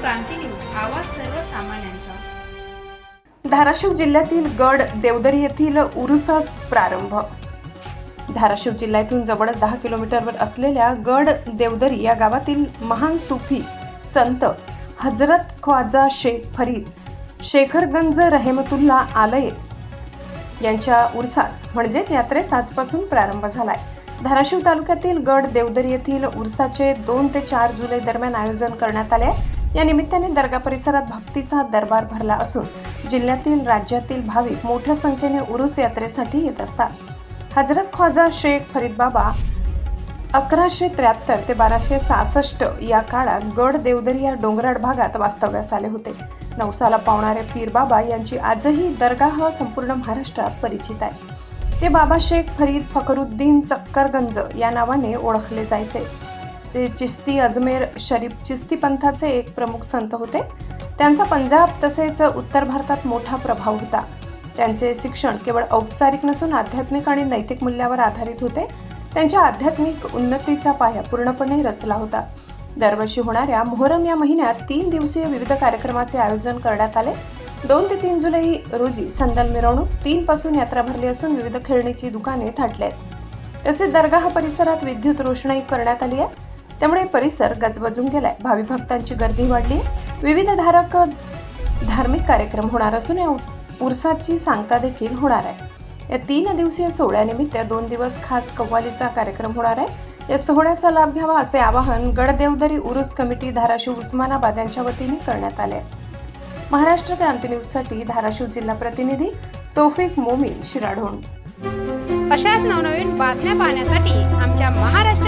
क्रांती news आवाज सर्वसामान्यांचा. धाराशिव जिल्ह्यातील गड देवदरी येथील उरुसास प्रारंभ. धाराशिव जिल्ह्यातून जवळ दहा किलोमीटरवर असलेल्या गड देवदरी या गावातील महान सुफी संत हजरत ख्वाजा शेख फरीद शेखरगंज रहेमतुल्ला आलये यांच्या उरसास म्हणजेच यात्रेस आजपासून प्रारंभ झालाय. धाराशिव तालुक्यातील गड देवदरी येथील उरसाचे दोन ते चार जुलै दरम्यान आयोजन करण्यात आले आहे. या निमित्ताने दर्गा परिसरात भक्तीचा दरबार भरला असून जिल्ह्यातील राज्यातील भाविक मोठ्या संख्येने उरुस यात्रेसाठी येत असतात. हजरत ख्वाजा शेख फरीद बाबा अकराशे त्र्याहत्तर ते बाराशे सहासष्ट या काळात गड देवदरी या डोंगराळ भागात वास्तव्यास आले होते. नवसाला पावणारे पीर बाबा यांची आजही दरगाह संपूर्ण महाराष्ट्रात परिचित आहे. ते बाबा शेख फरीद फकरुद्दीन चक्करगंज या नावाने ओळखले जायचे. ते चिस्ती अजमेर शरीफ चिस्ती पंथाचे एक प्रमुख संत होते. त्यांचा पंजाब तसेच उत्तर भारतात मोठा प्रभाव होता. त्यांचे शिक्षण केवळ औपचारिक नसून आध्यात्मिक आणि नैतिक मूल्यावर आधारित होते. त्यांच्या आध्यात्मिक उन्नतीचा पाया पूर्णपणे रचला होता. दरवर्षी होणाऱ्या मोहरम या महिन्यात तीन दिवसीय विविध कार्यक्रमाचे आयोजन करण्यात आले. दोन ते तीन जुलै रोजी संदल मिरवणूक तीन पासून यात्रा भरली असून विविध खेळणीची दुकाने थाटली आहेत. तसेच दर्गाह परिसरात विद्युत रोषणाई करण्यात आली आहे. त्यामुळे परिसर गजबजून गेलाय. भावी भक्तांची गर्दी वाढली विविध धारक धार्मिक कार्यक्रम होणार असून या उरसाची सांगता देखील होणार आहे. या तीन दिवसीय सोहळ्यानिमित्त दोन दिवस खास कव्वालीचा कार्यक्रम होणार आहे. या सोहळ्याचा लाभ घ्यावा असे आवाहन गडदेवदरी उरुस कमिटी धाराशिव उस्मानाबाद यांच्या वतीने करण्यात आले महाराष्ट्र क्रांती न्यूजसाठी धाराशिव जिल्हा प्रतिनिधी तोफिक मोमीन शिराढोण. अशाच नवनवीन बातम्या पाहण्यासाठी आमच्या महाराष्ट्र